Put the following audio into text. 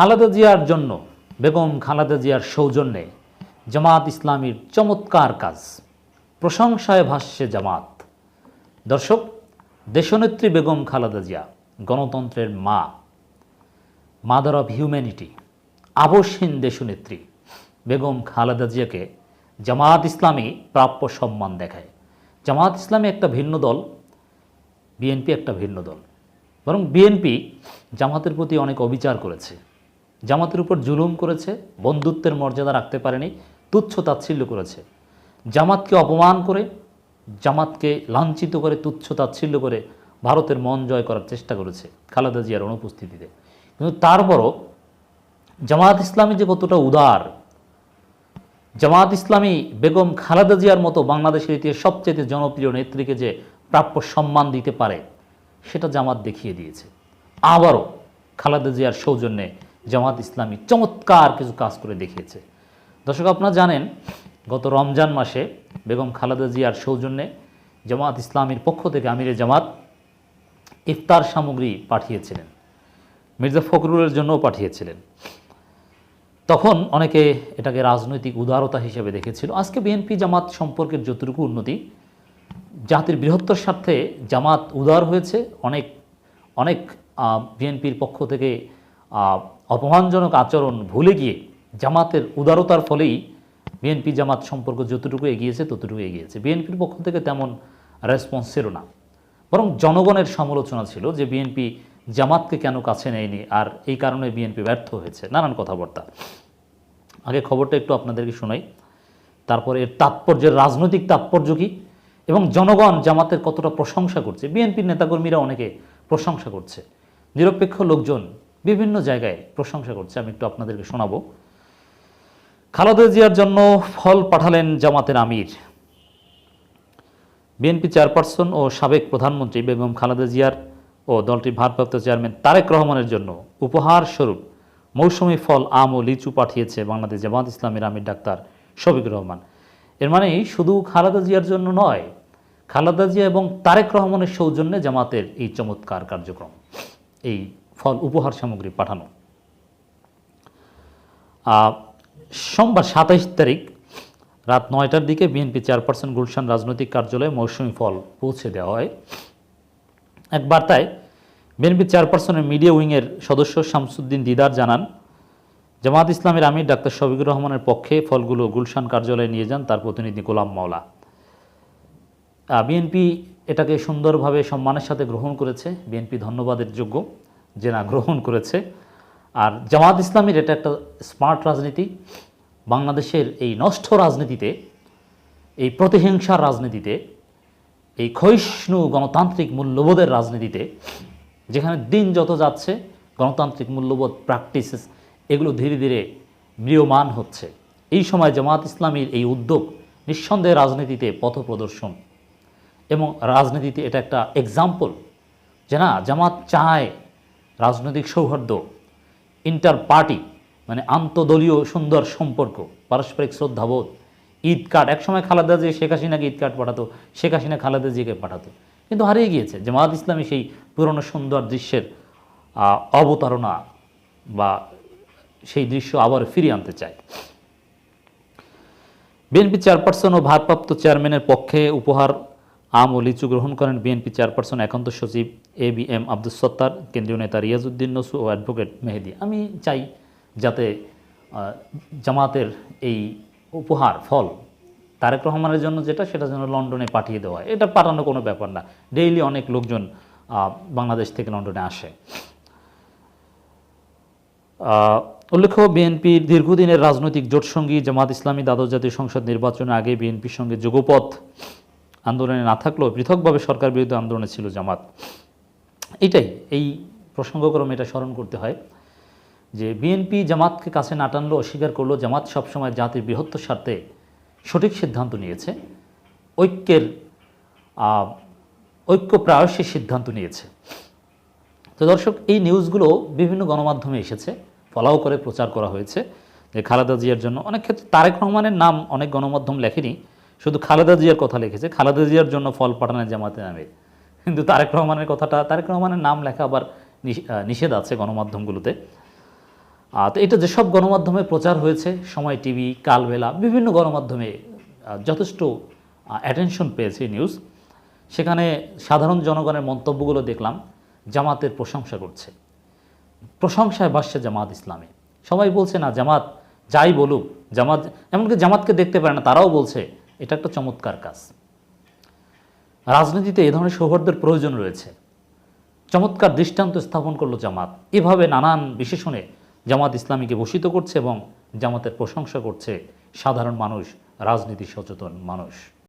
খালেদা জিয়ার জন্য, বেগম খালেদা জিয়ার সৌজন্যে জামাত ইসলামীর চমৎকার কাজ। প্রশংসায় ভাষ্যে জামাত। দর্শক, দেশনেত্রী বেগম খালেদা জিয়া, গণতন্ত্রের মা। মাদার অফ হিউম্যানিটি আবশ্যহীন দেশনেত্রী। বেগম খালেদা জিয়াকে জামাত ইসলামী প্রাপ্য সম্মান দেখায়। জামাত ইসলামী একটা ভিন্ন দল, বিএনপি একটা ভিন্ন দল। বরং বিএনপি জামাতের প্রতি অনেক অবিচার করেছে। জামাতের উপর জুলুম করেছে, বন্ধুত্বের মর্যাদা রাখতে পারেনি, তুচ্ছ তাচ্ছিল্য করেছে। জামাতকে অপমান করে, জামাতকে লাঞ্ছিত করে, তুচ্ছ তাচ্ছিল্য করে ভারতের মন জয় করার চেষ্টা করেছে খালেদা জিয়ার অনুপস্থিতিতে। কিন্তু তারপরও জামাত ইসলামী যে কতটা উদার, জামাত ইসলামী বেগম খালেদা জিয়ার মতো বাংলাদেশের ইতিহাসে সবচেয়ে জনপ্রিয় নেত্রীকে যে প্রাপ্য সম্মান দিতে পারে, সেটা জামাত দেখিয়ে দিয়েছে। আবারও খালেদা জিয়ার সৌজন্যে জামাত ইসলামী চমৎকার কিছু কাজ করে দেখিয়েছে। দর্শক, আপনারা জানেন, গত রমজান মাসে বেগম খালেদা জিয়ার সৌজন্যে জামাত ইসলামীর পক্ষ থেকে আমিরে জামাত ইফতার সামগ্রী পাঠিয়েছিলেন। মির্জা ফখরুলের জন্যও পাঠিয়েছিলেন। তখন অনেকে এটাকে রাজনৈতিক উদারতা হিসেবে দেখেছিল। আজকে বিএনপি জামাত সম্পর্কের যতটুকু উন্নতি, জাতির বৃহত্তর স্বার্থে জামাত উদার হয়েছে। অনেক অনেক বিএনপির পক্ষ থেকে অপমানজনক আচরণ ভুলে গিয়ে জামাতের উদারতার ফলেই বিএনপি জামাত সম্পর্ক যতটুকু এগিয়েছে ততটুকু এগিয়েছে। বিএনপির পক্ষ থেকে তেমন রেসপন্স ছিল না। বরং জনগণের সমালোচনা ছিল যে বিএনপি জামাতকে কেন কাছে নেয়নি আর এই কারণে বিএনপি ব্যর্থ হয়েছে। নানান কথাবার্তা। আগে খবরটা একটু আপনাদেরকে শোনাই। তারপরে এর তাৎপর্যের রাজনৈতিক তাৎপর্য কী? এবং জনগণ জামাতের কতটা প্রশংসা করছে? বিএনপির নেতাকর্মীরা অনেকে প্রশংসা করছে। নিরপেক্ষ লোকজন বিভিন্ন জায়গায় প্রশংসা করছে, আমি একটু আপনাদেরকে শোনাবো। খালেদা জিয়ার জন্য ফল পাঠালেন জামাতের আমির। বিএনপি চেয়ারপারসন ও সাবেক প্রধানমন্ত্রী বেগম খালেদা জিয়ার ও দলটির ভারপ্রাপ্ত চেয়ারম্যান তারেক রহমানের জন্য উপহার স্বরূপ মৌসুমি ফল, আম ও লিচু পাঠিয়েছে বাংলাদেশ জামাত ইসলামের আমির ডাক্তার শফিকুর রহমান। এর মানে শুধু খালেদা জিয়ার জন্য নয়, খালেদা জিয়া এবং তারেক রহমানের সৌজন্যে জামাতের এই চমৎকার কার্যক্রম। এই ফল উপহার সামগ্রী পাঠানো। সোমবার সাতাইশ তারিখ রাত নয়টার দিকে বিএনপি চেয়ারপারসন গুলশান রাজনৈতিক কার্যালয়ে মৌসুমি ফল পৌঁছে দেওয়া হয়। এক বার্তায়, বিএনপি চেয়ারপারসনের মিডিয়া উইংয়ের সদস্য শামসুদ্দিন দিদার জানান, জামাত ইসলামের আমির ডাক্তার শফিকুর রহমানের পক্ষে ফলগুলো গুলশান কার্যালয়ে নিয়ে যান তার প্রতিনিধি গোলাম মাওলা। বিএনপি এটাকে সুন্দরভাবে সম্মানের সাথে গ্রহণ করেছে। বিএনপি ধন্যবাদের যোগ্য। যে না গ্রহণ করেছে। আর জামাত ইসলামের এটা একটা স্মার্ট রাজনীতি। বাংলাদেশের এই নষ্ট রাজনীতিতে, এই প্রতিহিংসার রাজনীতিতে, এই ক্ষয়িষ্ণু গণতান্ত্রিক মূল্যবোধের রাজনীতিতে, যেখানে দিন যত যাচ্ছে, গণতান্ত্রিক মূল্যবোধ প্র্যাকটিসেস এগুলো ধীরে ধীরে ম্রিয়মান হচ্ছে। এই সময় জামাত ইসলামীর এই উদ্যোগ নিঃসন্দেহে রাজনীতিতে পথ প্রদর্শন। এবং রাজনীতিতে এটা একটা এক্সাম্পল যে না, জামাত চায় রাজনৈতিক সৌহার্দ্য ইন্টার পার্টি মানে আন্তদলীয় সুন্দর সম্পর্ক, পারস্পরিক শ্রদ্ধাবোধ, ঈদ কার্ড, একসময় খালেদা জিয়া, শেখ হাসিনাকে ঈদ কার্ড পাঠাতো, শেখ হাসিনা খালেদা জিয়াকে পাঠাতো। কিন্তু হারিয়ে গিয়েছে জামাত ইসলামী সেই পুরনো সুন্দর দৃশ্যের অবতারণা বা সেই দৃশ্য আবার ফিরিয়ে আনতে চায়। বিএনপি চেয়ারপারসন ও ভারপ্রাপ্ত চেয়ারম্যানের পক্ষে উপহার আম ও লিচু গ্রহণ করেন বিএনপি চেয়ারপারসন একান্ত সচিব A B M Abdul Sattar, কেন্দ্রীয় নেতা রিয়াজউদ্দিন নসু ও অ্যাডভোকেট মেহেদি। আমি চাই যাতে জামাতের এই উপহার, ফল তারেক রহমানের জন্য যেটা, সেটা যেন লন্ডনে পাঠিয়ে দেওয়া এটা পাঠানো কোনো ব্যাপার না। ডেইলি অনেক লোকজন বাংলাদেশ থেকে লন্ডনে আসে। উল্লেখ্য, বিএনপির দীর্ঘদিনের রাজনৈতিক জোটসঙ্গী জামাত ইসলামী দ্বাদশ জাতীয় সংসদ নির্বাচনের আগে বিএনপির সঙ্গে যুগপথ আন্দোলনে না থাকলেও পৃথকভাবে সরকার বিরোধী আন্দোলনে ছিল জামাত। এটাই, এই প্রসঙ্গক্রমে এটা স্মরণ করতে হয় যে বিএনপি জামাতকে কাছে না টানলেও অস্বীকার করল জামাত সবসময় জাতির বৃহত্তর স্বার্থে সঠিক সিদ্ধান্ত নিয়েছে, ঐক্যের ঐক্য প্রায়সী সিদ্ধান্ত নিয়েছে। তো দর্শক, এই নিউজগুলো বিভিন্ন গণমাধ্যমে এসেছে, ফলাও করে প্রচার করা হয়েছে যে খালেদা জিয়ার জন্য। অনেক ক্ষেত্রে তারেক রহমানের নাম অনেক গণমাধ্যম লেখেনি শুধু খালেদা জিয়ার কথা লিখেছে, খালেদা জিয়ার জন্য ফল পাঠানোর জামাতে নামে। কিন্তু তারেক রহমানের কথাটা, তারেক রহমানের নাম লেখা আবার নিষেধ আছে গণমাধ্যমগুলোতে। তো এটা যেসব গণমাধ্যমে প্রচার হয়েছে, সময় টিভি, কালবেলা, বিভিন্ন গণমাধ্যমে যথেষ্ট অ্যাটেনশন পেয়েছে নিউজ সেখানে সাধারণ জনগণের মন্তব্যগুলো দেখলাম, জামাতের প্রশংসা করছে। প্রশংসায় ভাসছে জামাত ইসলামে। সবাই বলছে, না, জামাত যাই বলুক, জামাত এমনকি জামাতকে দেখতে পারে না, তারাও বলছে এটা একটা চমৎকার কাজ। রাজনীতিতে এ ধরনের সৌহার্দ্যের প্রয়োজন রয়েছে। চমৎকার দৃষ্টান্ত স্থাপন করল জামাত। এভাবে নানান বিশেষণে জামাত ইসলামীকে ভূষিত করছে এবং জামাতের প্রশংসা করছে সাধারণ মানুষ, রাজনীতি সচেতন মানুষ।